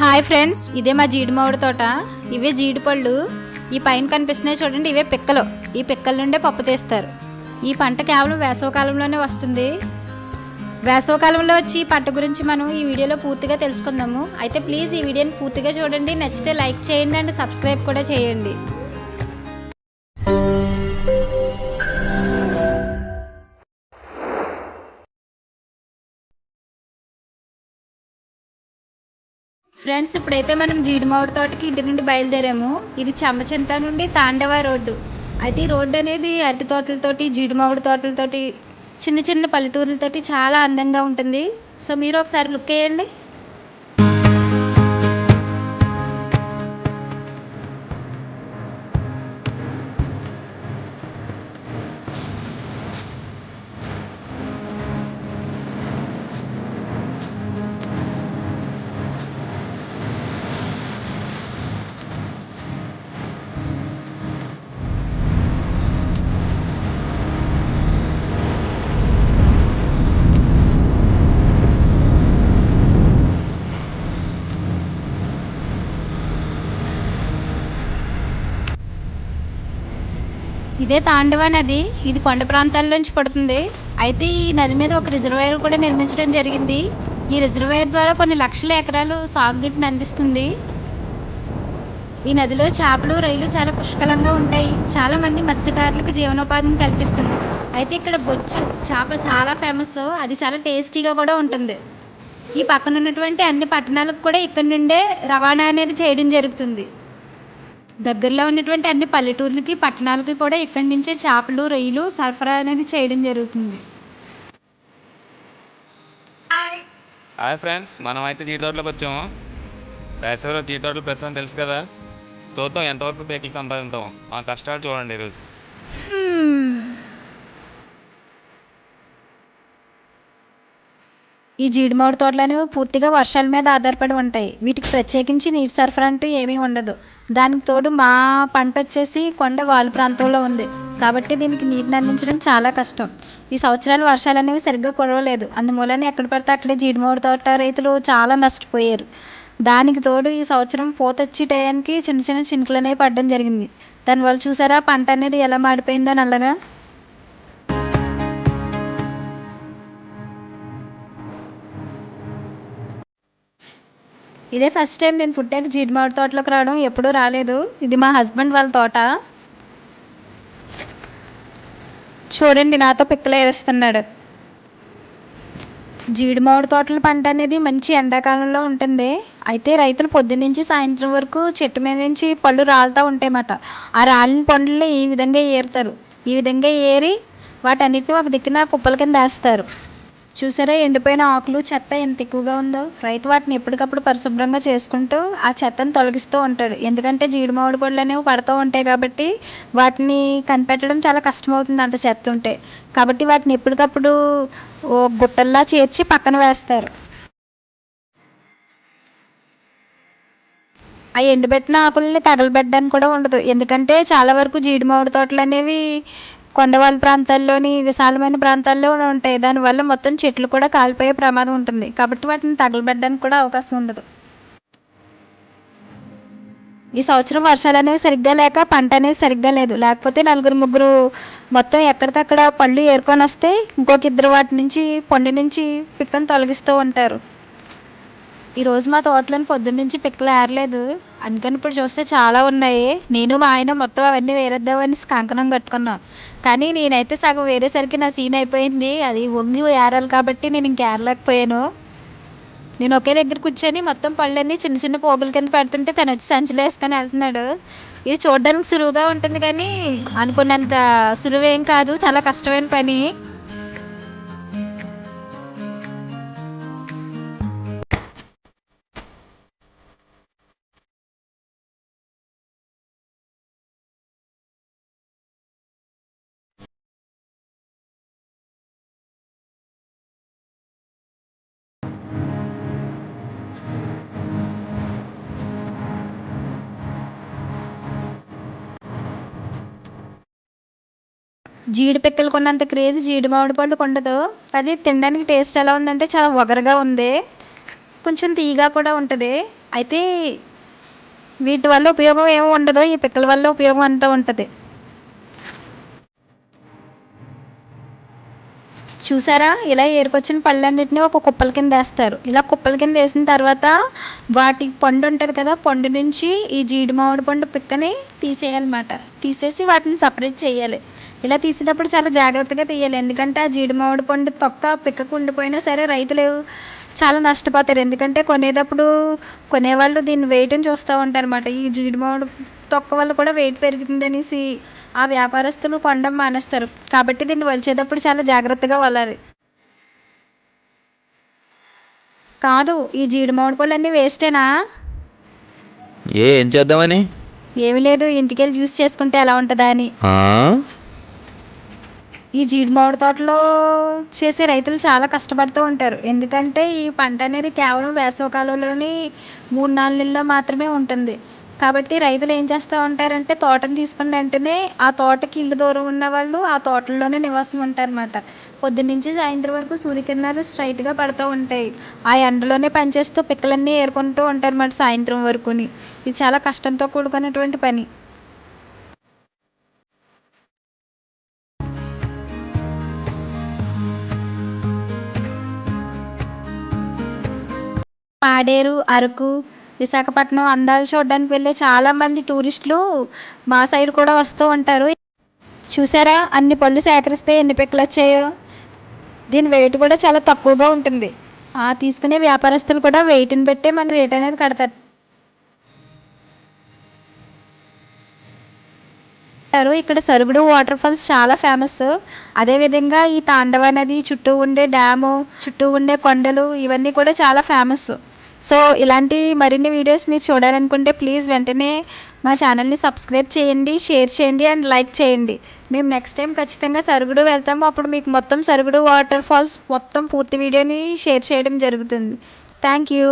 Hi friends ఇదే మా జీడి మామిడి తోట. ఇవే జీడిపళ్ళు. ఈ పైన కనిపిస్తున్నాయి చూడండి ఇవే పిక్కలు. ఈ పిక్కల నుండే పప్పు తీస్తారు. ఈ పంట కేవలం వేసవకాలంలోనే వస్తుంది. వేసవకాలంలో వచ్చి ఈ పంట గురించి మనం ఈ వీడియోలో పూర్తిగా తెలుసుకుందాము. అయితే ప్లీజ్ ఈ వీడియోని పూర్తిగా చూడండి. నచ్చితే లైక్ చేయండి అండ్ సబ్స్క్రైబ్ కూడా చేయండి. ఫ్రెండ్స్ ఇప్పుడైతే మనం జీడిమాడి తోటకి ఇంటి నుండి బయలుదేరాము. ఇది చెంబచింత నుండి తాండవ రోడ్డు. అయితే ఈ రోడ్డు అనేది అరటి తోటలతోటి జీడిమామిడి తోటలతోటి చిన్న చిన్న పల్లెటూరులతోటి చాలా అందంగా ఉంటుంది. సో మీరు ఒకసారి లుక్ వేయండి. ఇదే తాండవ నది. ఇది కొండ ప్రాంతాల్లోంచి పడుతుంది. అయితే ఈ నది మీద ఒక రిజర్వాయర్ కూడా నిర్మించడం జరిగింది. ఈ రిజర్వాయర్ ద్వారా కొన్ని లక్షల ఎకరాలు సాగునీటిని అందిస్తుంది. ఈ నదిలో చేపలు రొయ్యలు చాలా పుష్కలంగా ఉంటాయి. చాలా మంది మత్స్యకారులకు జీవనోపాధిని కల్పిస్తుంది. అయితే ఇక్కడ బొచ్చు చేప చాలా ఫేమస్ అది చాలా టేస్టీగా కూడా ఉంటుంది. ఈ పక్కన ఉన్నటువంటి అన్ని పట్టణాలకు కూడా ఇక్కడ నుండే రవాణా అనేది చేయడం జరుగుతుంది. దగ్గరలో ఉన్నటువంటి అన్ని పల్లెటూర్లకి పట్టణాలకి కూడా ఇక్కడి నుంచే చేపలు రొయ్యలు సరఫరా అనేది చేయడం జరుగుతుంది. హాయ్ ఫ్రెండ్స్ మనం అయితే జీడి తోటలోకి వచ్చాము. వేసవిలో తోటలు ప్రస్తుతం తెలుసు కదా? చూద్దాం ఎంతవరకు పేకలు సంపాదిద్దాం. మా కష్టాలు చూడండి ఈరోజు. ఈ జీడి మామిడి తోటలు అనేవి పూర్తిగా వర్షాల మీద ఆధారపడి ఉంటాయి. వీటికి ప్రత్యేకించి నీటి సరఫరా అంటూ ఏమీ ఉండదు. దానికి తోడు మా పంట వచ్చేసి కొండ వాలు ప్రాంతంలో ఉంది. కాబట్టి దీనికి నీటిని అందించడం చాలా కష్టం. ఈ సంవత్సరాలు వర్షాలు అనేవి సరిగ్గా కురవలేదు. అందుమూలన ఎక్కడ పడితే అక్కడే జీడి మామిడి తోట రైతులు చాలా నష్టపోయారు. దానికి తోడు ఈ సంవత్సరం పూత వచ్చే టయానికి చిన్న చిన్న చినుకులు అనేవి పడడం జరిగింది. దానివల్ల చూసారా పంట అనేది ఎలా మాడిపోయిందో నల్లగా? ఇదే ఫస్ట్ టైం నేను పుట్టాక జీడి మామిడి తోటలోకి రావడం ఎప్పుడూ రాలేదు. ఇది మా హస్బెండ్ వాళ్ళ తోట. చూడండి నాతో పిక్కలు ఏరుస్తున్నాడు. జీడి మామిడి తోటల పంట అనేది మంచి ఎండాకాలంలో ఉంటుంది. అయితే రైతులు పొద్దున్నుంచి సాయంత్రం వరకు చెట్టు మీద నుంచి పళ్ళు రాలుతూ ఉంటాయన్నమాట. ఆ రాలిన పండ్లు ఈ విధంగా ఏరుతారు. ఈ విధంగా ఏరి వాటన్నిటిని ఒక దిక్కున కుప్పల కింద వేస్తారు. చూసారా ఎండిపోయిన ఆకులు చెత్త ఎంత ఎక్కువగా ఉందో? రైతు వాటిని ఎప్పటికప్పుడు పరిశుభ్రంగా చేసుకుంటూ ఆ చెత్తను తొలగిస్తూ ఉంటాడు. ఎందుకంటే జీడి మామిడి పళ్ళు అనేవి పడుతూ ఉంటాయి కాబట్టి వాటిని కనిపెట్టడం చాలా కష్టమవుతుంది అంత చెత్త ఉంటే. కాబట్టి వాటిని ఎప్పటికప్పుడు ఓ గుట్టల్లా చేర్చి పక్కన వేస్తారు. ఆ ఎండబెట్టిన ఆకుల్ని తగలబెట్టడానికి కూడా ఉండదు. ఎందుకంటే చాలా వరకు జీడి మామిడి తోటలు అనేవి కొండవాళ్ళ ప్రాంతాల్లోని విశాలమైన ప్రాంతాల్లో ఉంటాయి. దానివల్ల మొత్తం చెట్లు కూడా కాలిపోయే ప్రమాదం ఉంటుంది. కాబట్టి వాటిని తగలబెట్టడానికి కూడా అవకాశం ఉండదు. ఈ సంవత్సరం వర్షాలు అనేవి సరిగ్గా లేక పంట అనేది సరిగ్గా లేదు. లేకపోతే నలుగురు ముగ్గురు మొత్తం ఎక్కడికక్కడ పళ్ళు ఏరుకొని వస్తే ఇంకొక ఇద్దరు వాటి నుంచి పండు నుంచి పిక్కను తొలగిస్తూ ఉంటారు. ఈరోజు మా తోటలోని పొద్దున్న నుంచి పిక్కలు ఏరలేదు. అందుకని ఇప్పుడు చూస్తే చాలా ఉన్నాయి. నేను మా ఆయన మొత్తం అవన్నీ వేరేద్దామని కంకణం కట్టుకున్నాం. కానీ నేనైతే సగం వేరేసరికి నా సీన్ అయిపోయింది. అది వంగి ఏరాలి కాబట్టి నేను ఇంక ఏరలేకపోయాను. నేను ఒకే దగ్గర కూర్చొని మొత్తం పళ్ళన్నీ చిన్న చిన్న పోగుల కింద పెడుతుంటే తను వచ్చి సంచిలో వేసుకొని వెళ్తున్నాడు. ఇది చూడడానికి సులువుగా ఉంటుంది కానీ అనుకున్నంత సులువేం కాదు. చాలా కష్టమైన పని. జీడి పిక్కలు కొన్నంత క్రేజ్ జీడి మామిడి పళ్ళకు ఉండదు అది తినడానికి టేస్ట్ ఎలా ఉందంటే చాలా ఒగరుగా ఉంది. కొంచెం తీయగా కూడా ఉంటుంది. అయితే వీటి వల్ల ఉపయోగం ఏమి ఉండదు ఈ పిక్కల వల్ల ఉపయోగం అంతా ఉంటుంది. చూసారా? ఇలా ఏరుకొచ్చిన పళ్ళన్నిటిని ఒక కుప్పల కింద వేస్తారు. ఇలా కుప్పల కింద వేసిన తర్వాత వాటి పండు ఉంటుంది కదా పండు నుంచి ఈ జీడి మామిడి పండు పిక్కని తీసేయాలన్నమాట. తీసేసి వాటిని సపరేట్ చేయాలి. ఇలా తీసేటప్పుడు చాలా జాగ్రత్తగా తీయాలి. ఎందుకంటే ఆ జీడి మామిడి పండు తొక్క పిక్కకు ఉండిపోయినా సరే రైతులు చాలా నష్టపోతారు. ఎందుకంటే కొనేటప్పుడు కొనేవాళ్ళు దీన్ని వెయిట్ని చూస్తూ ఉంటారు అనమాట ఈ జీడి మామిడి తొక్క వల్ల కూడా వెయిట్ పెరుగుతుంది అనేసి ఆ వ్యాపారస్తులు కొనడం మానేస్తారు. కాబట్టి దీన్ని వలిచేటప్పుడు చాలా జాగ్రత్తగా వలాలి. కాదు ఈ జీడి మామిడి పళ్ళు అన్నీ వేస్టేనా? ఏ ఏం చేద్దామని? ఏమీ లేదు ఇంటికి వెళ్ళి జ్యూస్ చేసుకుంటే ఎలా ఉంటుందా అని? ఈ జీడి మామిడి తోటలో చేసే రైతులు చాలా కష్టపడుతూ ఉంటారు. ఎందుకంటే ఈ పంట అనేది కేవలం వేసవికాలంలోని మూడు నాలుగు నెలల్లో మాత్రమే ఉంటుంది. కాబట్టి రైతులు ఏం చేస్తూ ఉంటారంటే తోటను తీసుకున్న వెంటనే ఆ తోటకి ఇల్లు దూరం ఉన్న వాళ్ళు ఆ తోటల్లోనే నివాసం ఉంటారన్నమాట. పొద్దున్నుంచి సాయంత్రం వరకు సూర్యకిరణాలు స్ట్రైట్గా పడుతూ ఉంటాయి. ఆ ఎండలోనే పనిచేస్తూ పిక్కలన్నీ ఏరుకుంటూ ఉంటారు అన్నమాట సాయంత్రం వరకుని. ఇది చాలా కష్టంతో కూడుకున్నటువంటి పని. పాడేరు అరకు విశాఖపట్నం అందాలు చూడడానికి వెళ్ళే చాలామంది టూరిస్టులు మా సైడ్ కూడా వస్తూ ఉంటారు. చూసారా? అన్ని పళ్ళు సేకరిస్తే ఎన్ని పిక్కలు వచ్చాయో? దీని వెయిట్ కూడా చాలా తక్కువగా ఉంటుంది. ఆ తీసుకునే వ్యాపారస్తులు కూడా వెయిట్ని బట్టే మన రేట్ అనేది కడతారు. అంటారు ఇక్కడ సరుగుడు వాటర్ ఫాల్స్ చాలా ఫేమస్ అదేవిధంగా ఈ తాండవ నది చుట్టూ ఉండే డ్యాము చుట్టూ ఉండే కొండలు ఇవన్నీ కూడా చాలా ఫేమస్ సో ఇలాంటి మరిన్ని వీడియోస్ మీరు చూడాలనుకుంటే ప్లీజ్ వెంటనే మా ఛానల్ని సబ్స్క్రైబ్ చేయండి షేర్ చేయండి అండ్ లైక్ చేయండి. మేము నెక్స్ట్ టైం ఖచ్చితంగా సరుగుడు వెళ్తాము అప్పుడు మీకు మొత్తం సరుగుడు వాటర్ ఫాల్స్ మొత్తం పూర్తి వీడియోని షేర్ చేయడం జరుగుతుంది. Thank you